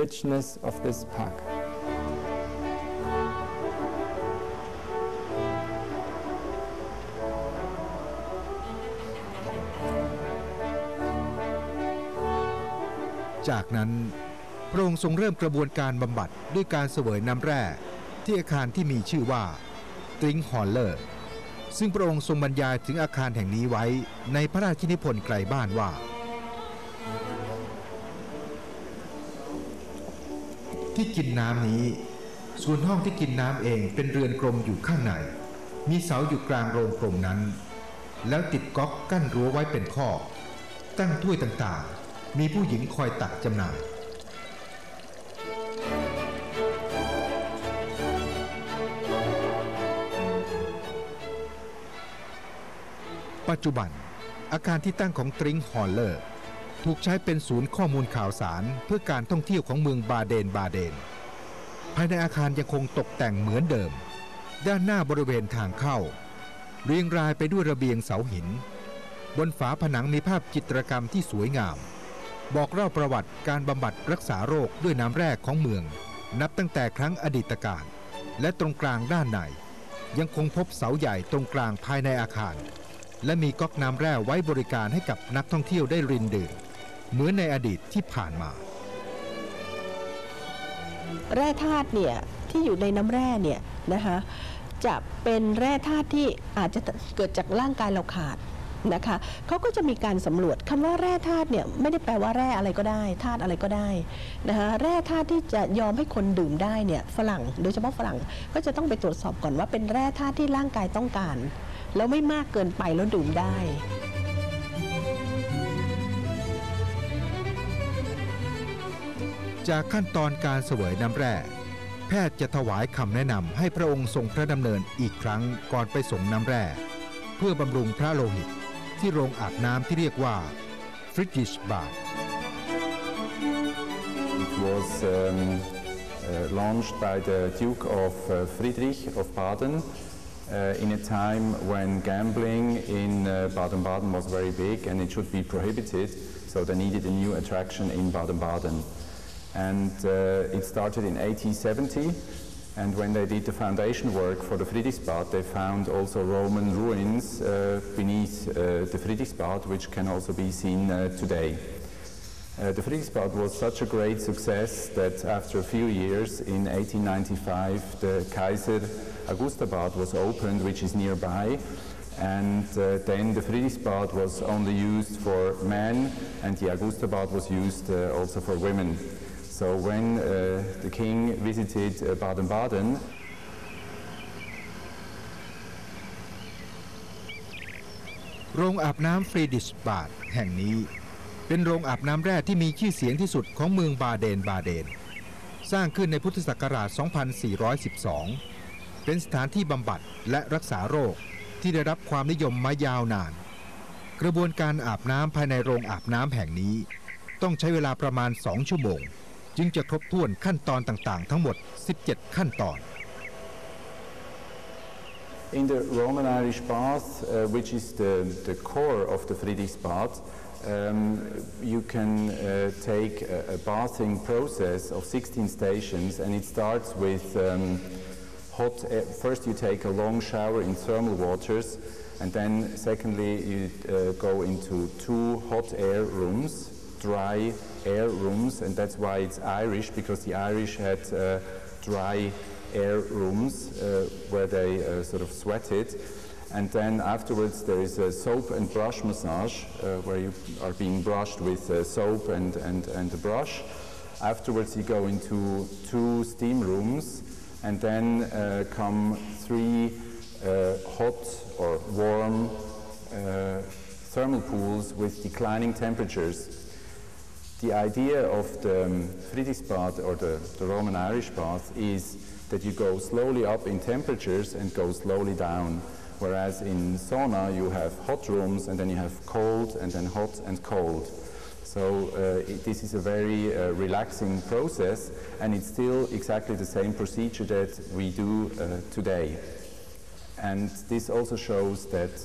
richness of this park. จากนั้นพระองค์ทรงเริ่มกระบวนการบำบัดด้วยการเสวยน้ำแร่ที่อาคารที่มีชื่อว่าตริงฮอลเลอร์ซึ่งพระองค์ทรงบรรยายถึงอาคารแห่งนี้ไว้ในพระราชนิพนธ์ไกลบ้านว่า ที่กินน้ำนี้ ส่วนห้องที่กินน้ำเองเป็นเรือนกลมอยู่ข้างใน มีเสาอยู่กลางโรงกลมนั้น แล้วติดก๊อกกั้นรั้วไว้เป็นข้อ ตั้งถ้วยต่างๆ มีผู้หญิงคอยตักจำหน่ายปัจจุบันอาคารที่ตั้งของตริงฮอลเลอร์ ถูกใช้เป็นศูนย์ข้อมูลข่าวสาร เพื่อการท่องเที่ยวของเมืองบาเดนบาเดน ภายในอาคารยังคงตกแต่งเหมือนเดิม ด้านหน้าบริเวณทางเข้า เรียงรายไปด้วยระเบียงเสาหิน บนฝาผนังมีภาพจิตรกรรมที่สวยงาม บอกเล่าประวัติการบำบัดรักษาโรคด้วยน้ำแร่ของเมือง นับตั้งแต่ครั้งอดีตการ และตรงกลางด้านในยังคงพบเสาใหญ่ตรงกลางภายในอาคาร และมีก๊อกน้ำแร่ไว้บริการให้กับนักท่องเที่ยวได้รินดื่ม เหมือนในอดีตที่ผ่านมา แร่ธาตุเนี่ยที่อยู่ในน้ำแร่เนี่ยนะคะจะเป็นแร่ธาตุที่อาจจะเกิดจากร่างกายเราขาดนะคะเขาก็จะมีการสำรวจคำว่าแร่ธาตุเนี่ยไม่ได้แปลว่าแร่อะไรก็ได้ธาตุอะไรก็ได้นะคะแร่ธาตุที่จะยอมให้คนดื่มได้เนี่ยฝรั่ง โดยเฉพาะฝรั่งก็จะต้องไปตรวจสอบก่อนว่าเป็นแร่ธาตุที่ร่างกายต้องการ แล้วไม่มากเกินไปแล้วดื่มได้ จากขั้นตอนการเสวยน้ำแร่ แพทย์จะถวายคำแนะนำให้พระองค์ทรงพระดำเนินอีกครั้งก่อนไปส่งน้ำแร่ เพื่อบำรุงพระโลหิตที่โรงอาบน้ำที่เรียกว่าฟริจิชบา It was um, uh, launched by the Duke of uh, Friedrich of Baden uh, in a time when gambling in Baden-Baden was very big and it should be prohibited, so they needed a new attraction in Baden-Baden. And uh, it started in 1870, and when they did the foundation work for the Friedrichsbad, they found also Roman ruins uh, beneath uh, the Friedrichsbad, which can also be seen uh, today. Uh, the Friedrichsbad was such a great success that after a few years, in 1895, the Kaiser Augustabad was opened, which is nearby. And uh, then the Friedrichsbad was only used for men, and the Augustabad was used uh, also for women. So when uh, the king visited Baden-Baden, โรงอาบน้ำฟรีดิชบาดแห่งนี้ เป็นโรงอาบน้ำแร่ที่มีชื่อเสียงที่สุดของเมืองบาเดนบาเดน สร้างขึ้นในพุทธศักราช 2412 เป็นสถานที่บำบัดและรักษาโรคที่ได้รับความนิยมมายาวนาน กระบวนการอาบน้ำภายในโรงอาบน้ำแห่งนี้ ต้องใช้เวลาประมาณ 2 ชั่วโมง จึงจะครบถ้วนขั้นตอนต่างๆ ทั้งหมด 17 ขั้นตอน In the Roman Irish bath, uh, which is the, the core of the Friedrichsbad, um, you can uh, take a, a bathing process of 16 stations and it starts with um, hot air. First you take a long shower in thermal waters and then secondly you uh, go into two hot air rooms, dry air rooms and that's why it's Irish because the Irish had uh, dry air rooms uh, where they uh, sort of sweated. And then afterwards there is a soap and brush massage uh, where you are being brushed with uh, soap and, and, and a brush. Afterwards you go into two steam rooms and then uh, come three hot or warm thermal pools with declining temperatures. The idea of the um, Friedrichsbad or the, the Roman Irish bath is that you go slowly up in temperatures and go slowly down. Whereas in sauna you have hot rooms and then you have cold and then hot and cold. So uh, it, this is a very uh, relaxing process and it's still exactly the same procedure that we do uh, today. And this also shows that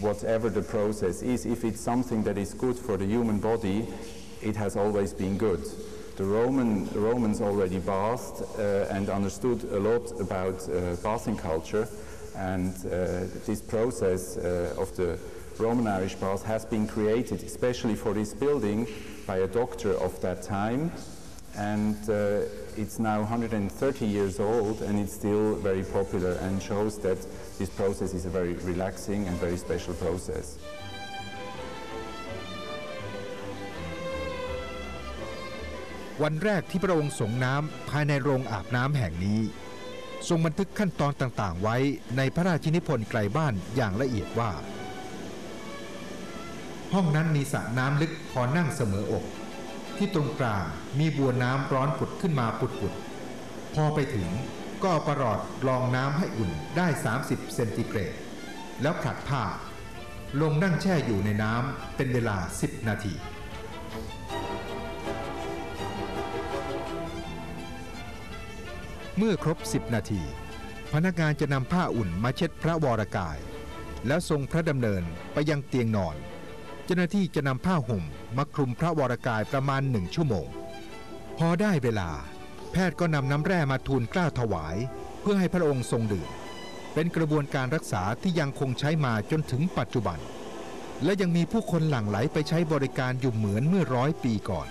whatever the process is, if it's something that is good for the human body, it has always been good. the Roman, Romans already bathed uh, and understood a lot about uh, bathing culture, and uh, this process uh, of the Roman Irish bath has been created especially for this building by a doctor of that time, and uh, it's now 130 years old and it's still very popular and shows that this process is a very relaxing and very special process. วันแรกที่พระองค์สงน้ำภายในโรงอาบน้ำแห่งนี้ ทรงบันทึกขั้นตอนต่างๆ ไว้ในพระราชินิพนธ์ไกลบ้านอย่างละเอียดว่า ห้องนั้นมีสระน้ำลึกพอนั่งเสมออก ที่ตรงกลางมีบัวน้ำร้อนผุดขึ้นมาปุดๆพอไปถึงก็ประหลอดรองน้ำให้อุ่นได้ 30 เซนติเกรด แล้วผลัดผ้า ลงนั่งแช่อยู่ในน้ำเป็นเวลา 10 นาที เมื่อครบ 10 นาที พนักงานจะนำผ้าอุ่นมาเช็ดพระวรกาย แล้วทรงพระดำเนินไปยังเตียงนอน เจ้าหน้าที่จะนำผ้าห่มมาคลุมพระวรกายประมาณหนึ่งชั่วโมง พอได้เวลา แพทย์ก็นำน้ำแร่มาทูลกล้าถวาย เพื่อให้พระองค์ทรงดื่มเป็นกระบวนการรักษาที่ยังคงใช้มาจนถึงปัจจุบัน และยังมีผู้คนหลั่งไหลไปใช้บริการอยู่เหมือนเมื่อร้อยปีก่อน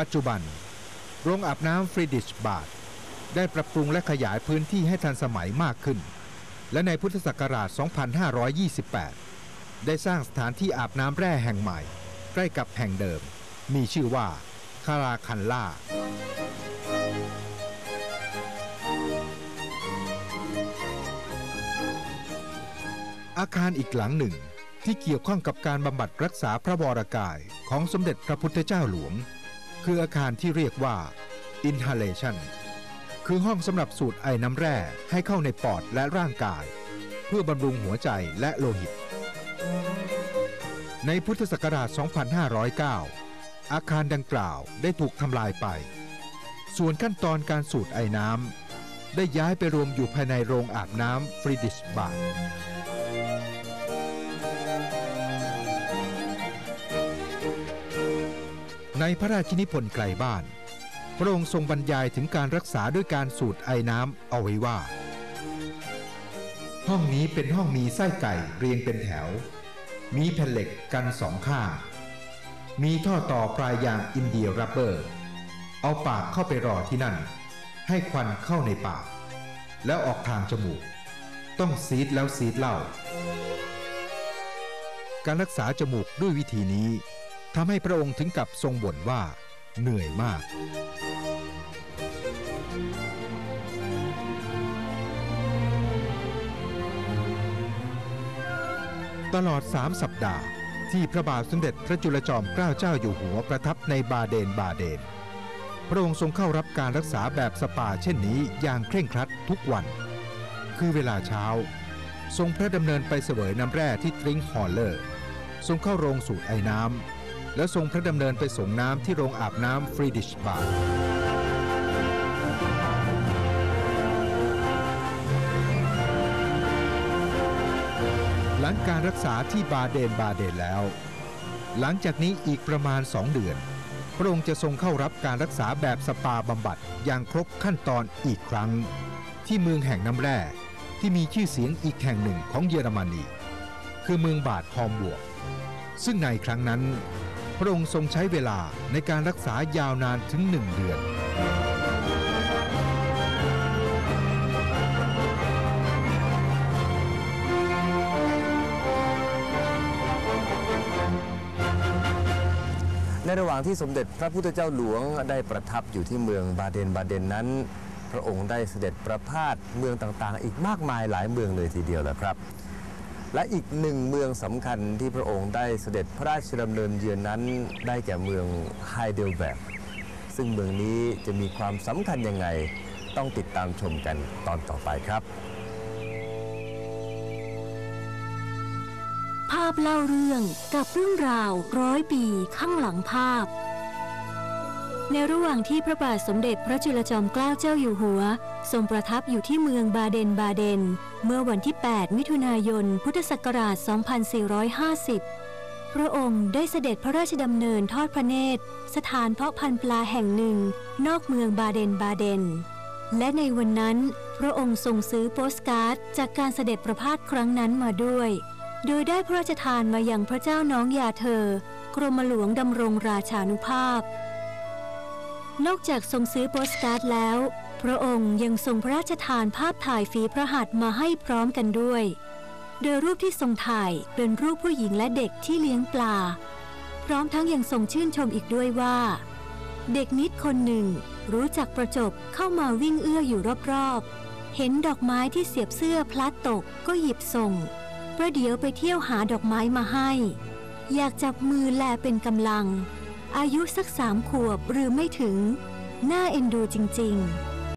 ปัจจุบัน โรงอาบน้ำฟรีดิชบาร์ได้ปรับปรุงและขยายพื้นที่ให้ทันสมัยมากขึ้น และในพุทธศักราช 2528 ได้สร้างสถานที่อาบน้ำแร่แห่งใหม่ ใกล้กับแห่งเดิม มีชื่อว่าคาราคันล่า อาคารอีกหลังหนึ่งที่เกี่ยวข้องกับการบำบัดรักษาพระวรกายของสมเด็จพระพุทธเจ้าหลวง คืออาคารที่เรียกว่า inhalation คือห้องสำหรับสูดไอน้ำแร่ให้เข้าในปอดและร่างกาย เพื่อบำรุงหัวใจและโลหิต ในพุทธศักราช 2509 อาคารดังกล่าวได้ถูกทำลายไป ส่วนขั้นตอนการสูดไอน้ำได้ย้ายไปรวมอยู่ภายในโรงอาบน้ำฟรีดิชบาร์ ในพระราชินิพนธ์ไกลบ้าน พระองค์ทรงบรรยายถึงการรักษาด้วยการสูดไอน้ำเอาไว้ว่า ห้องนี้เป็นห้องมีไส้ไก่เรียงเป็นแถว มีแผ่นเหล็กกันสองข้าง มีท่อต่อปลายยางอินเดียรับเบอร์ เอาปากเข้าไปรอที่นั่น ให้ควันเข้าในปาก แล้วออกทางจมูก ต้องซีดแล้วซีดเล่าการรักษาจมูกด้วยวิธีนี้ ทำให้พระองค์ถึงกับทรงบ่นว่าเหนื่อยมาก ตลอด3สัปดาห์ที่พระบาทสมเด็จพระจุลจอมเกล้าเจ้าอยู่หัวประทับในบาเดนบาเดน พระองค์ทรงเข้ารับการรักษาแบบสปาเช่นนี้อย่างเคร่งครัดทุกวัน คือเวลาเช้า ทรงพระดำเนินไปเสวยน้ำแร่ที่ทริงฮอลเลอร์ ทรงเข้าโรงสูบไอ้น้ำ แล้วทรงพระดำเนินไปส่งน้ำที่โรงอาบน้ำฟรีดิชบาร์หลังการรักษาที่บาเดนบาเดนแล้ว หลังจากนี้อีกประมาณสองเดือน พระองค์จะทรงเข้ารับการรักษาแบบสปาบำบัดอย่างครบขั้นตอนอีกครั้ง ที่เมืองแห่งน้ำแร่ที่มีชื่อเสียงอีกแห่งหนึ่งของเยอรมนี คือเมืองบาดฮอมบวก ซึ่งในครั้งนั้น พระองค์ทรงใช้เวลาในการรักษายาวนานถึงหนึ่งเดือน ในระหว่างที่สมเด็จพระพุทธเจ้าหลวงได้ประทับอยู่ที่เมืองบาเดนบาเดนนั้น พระองค์ได้เสด็จประพาสเมืองต่างๆ อีกมากมายหลายเมืองเลยทีเดียวแหละครับ และอีกหนึ่งเมืองสำคัญที่พระองค์ได้เสด็จพระราชดำเนินเยือนนั้นได้แก่เมืองไฮเดลเบิร์กซึ่งเมืองนี้จะมีความสำคัญยังไง ต้องติดตามชมกันตอนต่อไปครับ ภาพเล่าเรื่องกับเรื่องราวร้อยปีข้างหลังภาพ ในระหว่างที่พระบาทสมเด็จพระจุลจอมเกล้าเจ้าอยู่หัว ทรงประทับอยู่ที่เมืองบาเดนบาเดน เมื่อวันที่ 8 มิถุนายน พุทธศักราช 2450 พระองค์ได้เสด็จพระราชดำเนินทอดพระเนตร สถานเพาะพันธุ์ปลาแห่งหนึ่ง นอกเมืองบาเดนบาเดน และในวันนั้น พระองค์ทรงซื้อโปสการ์ดจากการเสด็จประพาสครั้งนั้นมาด้วย โดยได้พระราชทานมาอยังพระเจ้าน้องยาเธอ กรมหลวงดำรงราชานุภาพ นอกจากทรงซื้อโปสการ์ดแล้ว พระองค์ยังทรงพระราชทานภาพถ่ายฝีพระหัตถ์มาให้พร้อมกันด้วย โดยรูปที่ทรงถ่ายเป็นรูปผู้หญิงและเด็กที่เลี้ยงปลา พร้อมทั้งยังทรงชื่นชมอีกด้วยว่า เด็กนิดคนหนึ่ง รู้จักประจบเข้ามาวิ่งเอื้ออยู่รอบๆ เห็นดอกไม้ที่เสียบเสื้อพลัดตกก็หยิบส่ง ประเดี๋ยวไปเที่ยวหาดอกไม้มาให้ อยากจับมือแลเป็นกำลัง อายุสักสามขวบหรือไม่ถึง น่าเอ็นดูจริง ๆ